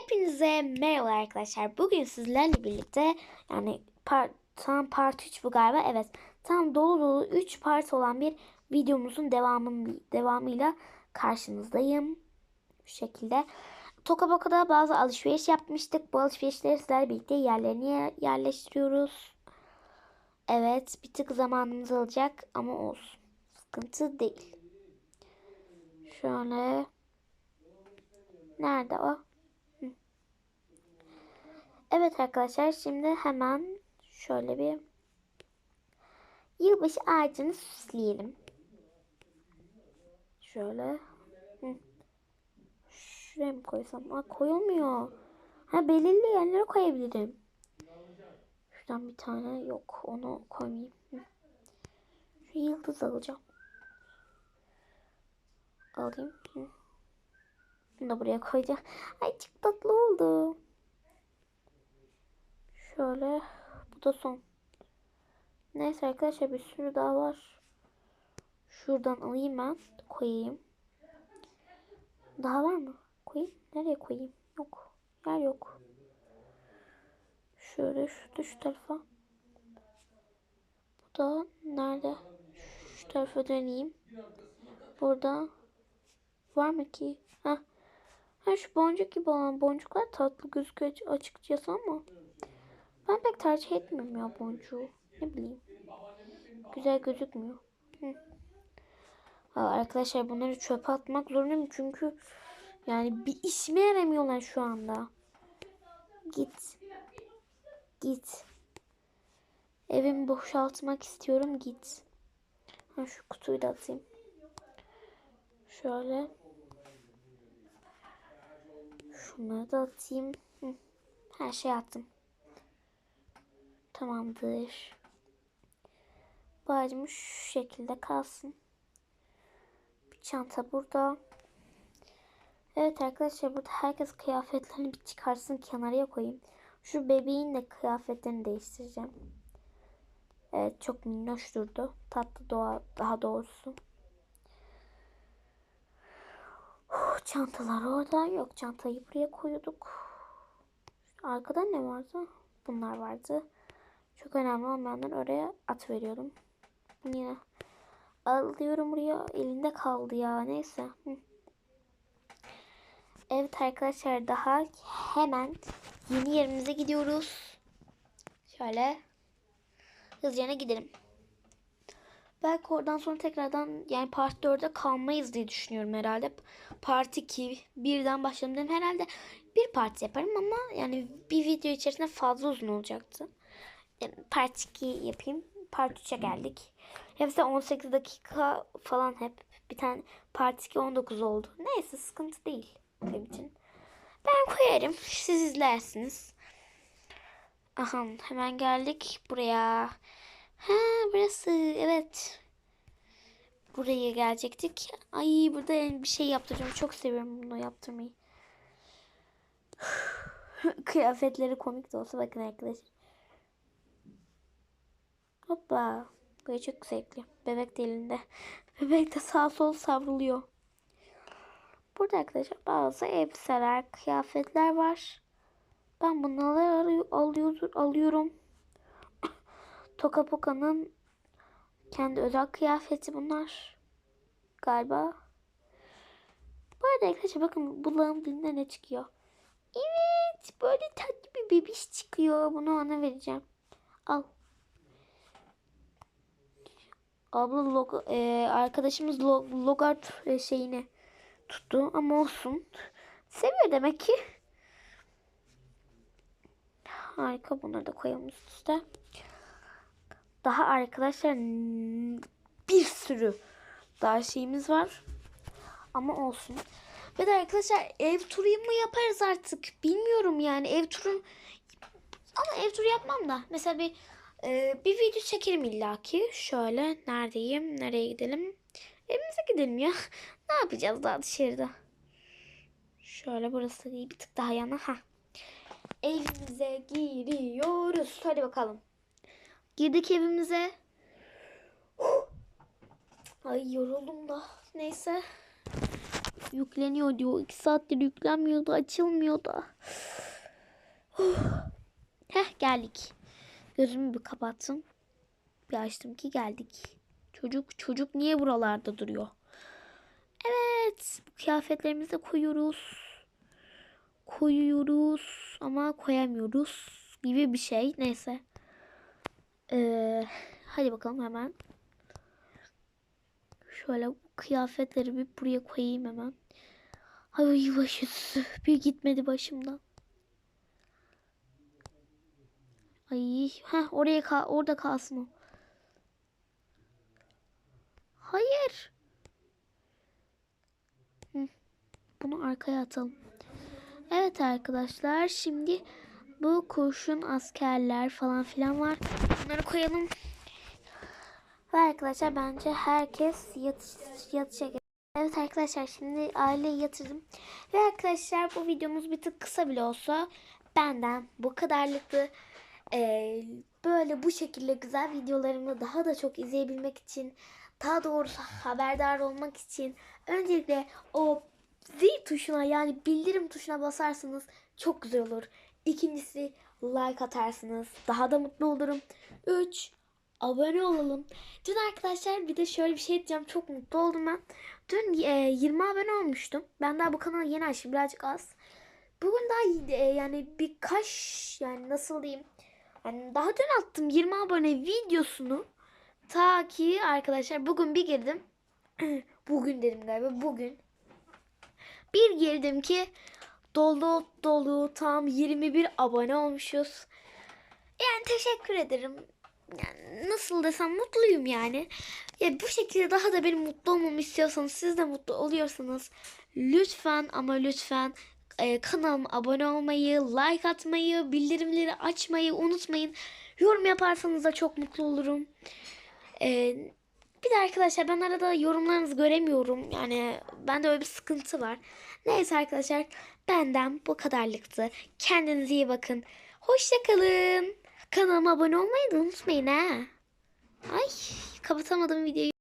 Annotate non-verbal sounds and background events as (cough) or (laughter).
Hepinize merhaba arkadaşlar. Bugün sizlerle birlikte yani part, tam part 3 bu galiba. Evet. Tam dolu dolu 3 part olan bir videomuzun devamın, devamıyla karşınızdayım. Bu şekilde. Tokaboka'da bazı alışveriş yapmıştık. Bu alışverişleri sizlerle birlikte yerlerine yer- yerleştiriyoruz. Evet. Bir tık zamanımız alacak ama olsun. Sıkıntı değil. Şöyle. Nerede o? Evet arkadaşlar şimdi hemen şöyle bir yılbaşı ağacını süsleyelim. Şöyle. Hı. Şuraya mı koysam? Aa, koyulmuyor. Ha belirli yerlere koyabilirim. Şuradan bir tane yok. Onu koymayayım. Şu yıldız alacağım. Alayım. Bunu da buraya koyacağım. Ay çok tatlı oldu. Şöyle. Bu da son. Neyse arkadaşlar bir sürü daha var. Şuradan alayım ben. Koyayım. Daha var mı? Koyayım. Nereye koyayım? Yok. Yer yok. Şöyle şu, şu tarafa. Bu da nerede? Şu tarafa döneyim. Burada var mı ki? Heh. Ha şu boncuk gibi olan boncuklar tatlı gözüküyor açıkçası ama ben pek tercih etmiyorum ya boncuğu. Ne bileyim. Güzel gözükmüyor. Hı. Arkadaşlar bunları çöpe atmak zorundayım çünkü yani bir işime yaramıyorlar şu anda. Git. Git. Evimi boşaltmak istiyorum git. Ha, şu kutuyu da atayım. Şöyle. Şunları da atayım. Hı. Her şeyi attım. Tamamdır. Bu şu şekilde kalsın. Bir çanta burada. Evet arkadaşlar burada herkes kıyafetlerini bir çıkarsın kenarıya koyayım. Şu bebeğin de kıyafetlerini değiştireceğim. Evet çok minnoş durdu. Tatlı doğa daha doğrusu. Uf, Çantalar orada. Yok çantayı buraya koyduk. Arkada ne vardı? Bunlar vardı. Çok önemli olmayanları oraya at veriyordum. Bunu yine alıyorum buraya. Elinde kaldı ya. Neyse. Evet arkadaşlar daha hemen yeni yerimize gidiyoruz. Şöyle hızlıca gidelim. Belki oradan sonra tekrardan yani part 4'e kalmayız diye düşünüyorum herhalde. Part 2 birden başladım dedim. Herhalde bir part yaparım ama yani bir video içerisinde fazla uzun olacaktı. Part 2 yapayım. Part 3'e geldik. Hepsi 18 dakika falan hep. Bir tane part 2 19 oldu. Neyse sıkıntı değil benim için. Ben koyarım. Siz izlersiniz. Aha hemen geldik buraya. Ha burası evet. Buraya gelecektik. Ay burada bir şey yaptıracağım. Çok seviyorum bunu yaptırmayı. (sighs) Kıyafetleri komik de olsa bakın arkadaşlar. Hoppa. Böyle çok zevkli. Bebek de elinde. (laughs) Bebek de sağ sol savruluyor. Burada arkadaşlar bazı elbiseler, kıyafetler var. Ben bunları alıyor, alıyorum. (coughs) Toka Poka'nın kendi özel kıyafeti bunlar. Galiba. Bu arada arkadaşlar bakın bulağın dilinden ne çıkıyor. Evet böyle tatlı bir bebiş çıkıyor. Bunu ona vereceğim. Al. Abla log e, arkadaşımız log, logart e, şeyini tuttu ama olsun. Seviyor demek ki. Harika bunları da koyalım üst üste. Daha arkadaşlar bir sürü daha şeyimiz var. Ama olsun. Ve de arkadaşlar ev turu mu yaparız artık? Bilmiyorum yani ev turu ama ev turu yapmam da. Mesela bir e, bir video çekerim illaki. Şöyle neredeyim? Nereye gidelim? Evimize gidelim ya. (laughs) ne yapacağız daha dışarıda? Şöyle burası değil bir tık daha yana. Ha. Evimize giriyoruz. Hadi bakalım. Girdik evimize. (gasps) Ay yoruldum da. Neyse. Yükleniyor diyor. İki saattir yüklenmiyordu. Açılmıyor da. (sighs) Heh geldik. Gözümü bir kapattım. Bir açtım ki geldik. Çocuk çocuk niye buralarda duruyor? Evet. Kıyafetlerimizi de koyuyoruz. Koyuyoruz ama koyamıyoruz gibi bir şey. Neyse. Ee, hadi bakalım hemen. Şöyle kıyafetleri bir buraya koyayım hemen. Ay başısı (laughs) bir gitmedi başımdan. Ay, ha oraya kal orada kalsın o. Hayır. Hı, Bunu arkaya atalım. Evet arkadaşlar şimdi bu kurşun askerler falan filan var. Bunları koyalım. Ve arkadaşlar bence herkes yat yatacak. Evet arkadaşlar şimdi aileyi yatırdım. Ve arkadaşlar bu videomuz bir tık kısa bile olsa benden bu kadarlıktı. Ee, böyle bu şekilde güzel videolarımı daha da çok izleyebilmek için daha doğrusu haberdar olmak için öncelikle o zil tuşuna yani bildirim tuşuna basarsanız çok güzel olur. İkincisi like atarsınız. Daha da mutlu olurum. 3 abone olalım. Dün arkadaşlar bir de şöyle bir şey diyeceğim. Çok mutlu oldum ben. Dün e, 20 abone olmuştum. Ben daha bu kanalı yeni açtım. Birazcık az. Bugün daha e, yani birkaç yani nasıl diyeyim. Yani daha dün attım 20 abone videosunu. Ta ki arkadaşlar bugün bir girdim. (clears throat) bugün dedim galiba. Bugün. Bir girdim ki dolu dolu tam 21 abone olmuşuz. Yani teşekkür ederim. Yani nasıl desem mutluyum yani. Ya bu şekilde daha da benim mutlu olmamı istiyorsanız siz de mutlu oluyorsanız lütfen ama lütfen e, kanalıma abone olmayı, like atmayı, bildirimleri açmayı unutmayın. Yorum yaparsanız da çok mutlu olurum. E, bir de arkadaşlar ben arada yorumlarınızı göremiyorum. Yani bende öyle bir sıkıntı var. Neyse arkadaşlar benden bu kadarlıktı. Kendinize iyi bakın. Hoşçakalın. Kanalıma abone olmayı da unutmayın ha. Ay kapatamadım videoyu.